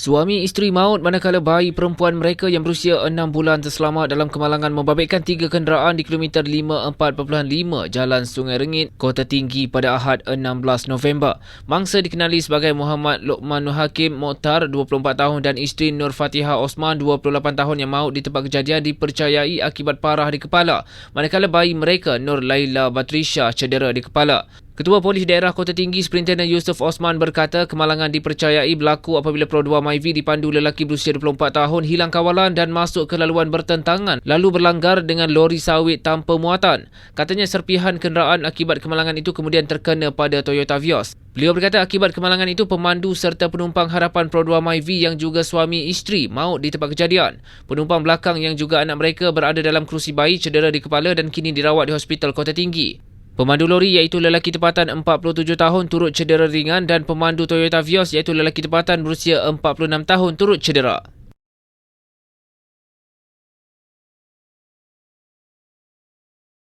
Suami isteri maut manakala bayi perempuan mereka yang berusia 6 bulan terselamat dalam kemalangan membabitkan tiga kenderaan di kilometer 54.5 Jalan Sungai Rengit, Kota Tinggi pada Ahad 16 November. Mangsa dikenali sebagai Muhammad Lokman Nur Hakim Mokhtar, 24 tahun dan isteri Nur Fatihah Osman, 28 tahun yang maut di tempat kejadian dipercayai akibat parah di kepala. Manakala bayi mereka Nur Laila Batrisha cedera di kepala. Ketua Polis Daerah Kota Tinggi Superintendent Yusuf Osman berkata kemalangan dipercayai berlaku apabila Pro-2 Myvi dipandu lelaki berusia 24 tahun hilang kawalan dan masuk ke laluan bertentangan lalu berlanggar dengan lori sawit tanpa muatan. Katanya serpihan kenderaan akibat kemalangan itu kemudian terkena pada Toyota Vios. Beliau berkata akibat kemalangan itu pemandu serta penumpang harapan Pro-2 Myvi yang juga suami isteri maut di tempat kejadian. Penumpang belakang yang juga anak mereka berada dalam kerusi bayi cedera di kepala dan kini dirawat di Hospital Kota Tinggi. Pemandu lori iaitu lelaki tempatan 47 tahun turut cedera ringan dan pemandu Toyota Vios iaitu lelaki tempatan berusia 46 tahun turut cedera.